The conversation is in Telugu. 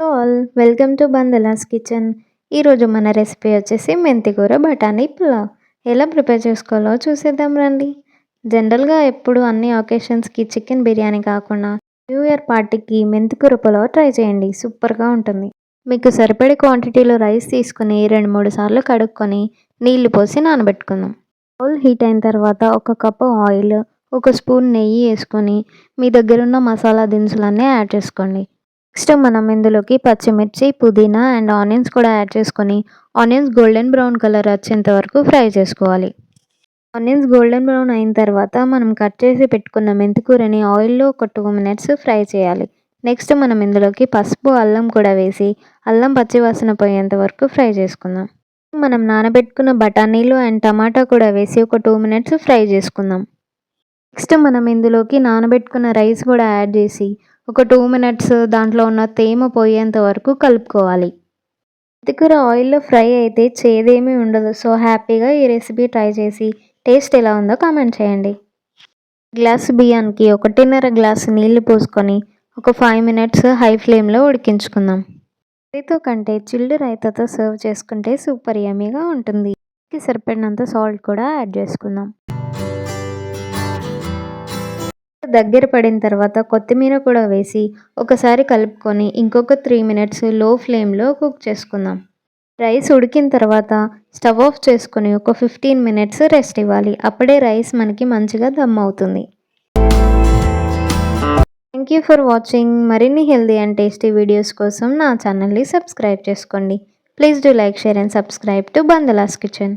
All welcome to Bandala's kitchen. ఈరోజు మన రెసిపీ వచ్చేసి మెంతికూర బఠానీ పులావ్. ఎలా ప్రిపేర్ చేసుకోవాలో చూసేద్దాం రండి. జనరల్గా ఎప్పుడు అన్ని ఒకేషన్స్కి చికెన్ బిర్యానీ కాకుండా న్యూ ఇయర్ పార్టీకి మెంతికూర పులావ్ ట్రై చేయండి. సూపర్గా ఉంటుంది. మీకు సరిపడే క్వాంటిటీలో రైస్ తీసుకుని రెండు మూడు సార్లు కడుక్కొని నీళ్ళు పోసి నానబెట్టుకుందాం. బౌల్ హీట్ అయిన తర్వాత ఒక కప్పు ఆయిల్ ఒక స్పూన్ నెయ్యి వేసుకొని మీ దగ్గర ఉన్న మసాలా దినుసులన్నీ యాడ్ చేసుకోండి. నెక్స్ట్ మనం ఇందులోకి పచ్చిమిర్చి పుదీనా అండ్ ఆనియన్స్ కూడా యాడ్ చేసుకొని ఆనియన్స్ గోల్డెన్ బ్రౌన్ కలర్ వచ్చేంత వరకు ఫ్రై చేసుకోవాలి. ఆనియన్స్ గోల్డెన్ బ్రౌన్ అయిన తర్వాత మనం కట్ చేసి పెట్టుకున్న మెంతికూరని ఆయిల్లో ఒక టూ మినిట్స్ ఫ్రై చేయాలి. నెక్స్ట్ మనం ఇందులోకి పసుపు అల్లం కూడా వేసి అల్లం పచ్చివాసన పోయేంత వరకు ఫ్రై చేసుకుందాం. మనం నానబెట్టుకున్న బఠానీలు అండ్ టమాటా కూడా వేసి ఒక టూ మినిట్స్ ఫ్రై చేసుకుందాం. నెక్స్ట్ మనం ఇందులోకి నానబెట్టుకున్న రైస్ కూడా యాడ్ చేసి ఒక టూ మినిట్స్ దాంట్లో ఉన్న తేమ పోయేంత వరకు కలుపుకోవాలి. మెంతికూర ఆయిల్లో ఫ్రై అయితే చేదేమీ ఉండదు. సో హ్యాపీగా ఈ రెసిపీ ట్రై చేసి టేస్ట్ ఎలా ఉందో కామెంట్ చేయండి. గ్లాస్ బియ్యానికి ఒకటిన్నర గ్లాస్ నీళ్ళు పోసుకొని ఒక ఫైవ్ మినిట్స్ హై ఫ్లేమ్లో ఉడికించుకుందాం. రైతో కంటే చిల్డ్ రైతాతో సర్వ్ చేసుకుంటే సూపర్ యమీగా ఉంటుంది. సరిపడినంత సాల్ట్ కూడా యాడ్ చేసుకుందాం. దగ్గర పడిన తర్వాత కొత్తిమీర కూడా వేసి ఒకసారి కలుపుకొని ఇంకొక త్రీ మినిట్స్లో ఫ్లేమ్లో కుక్ చేసుకుందాం. రైస్ ఉడికిన తర్వాత స్టవ్ ఆఫ్ చేసుకొని ఒక ఫిఫ్టీన్ మినిట్స్ రెస్ట్ ఇవ్వాలి. అప్పుడే రైస్ మనకి మంచిగా దమ్ అవుతుంది. థ్యాంక్ యూ ఫర్ వాచింగ్ మరిన్ని హెల్దీ అండ్ టేస్టీ వీడియోస్ కోసం నా ఛానల్ని సబ్స్క్రైబ్ చేసుకోండి. Please do like share and subscribe to Bandala's kitchen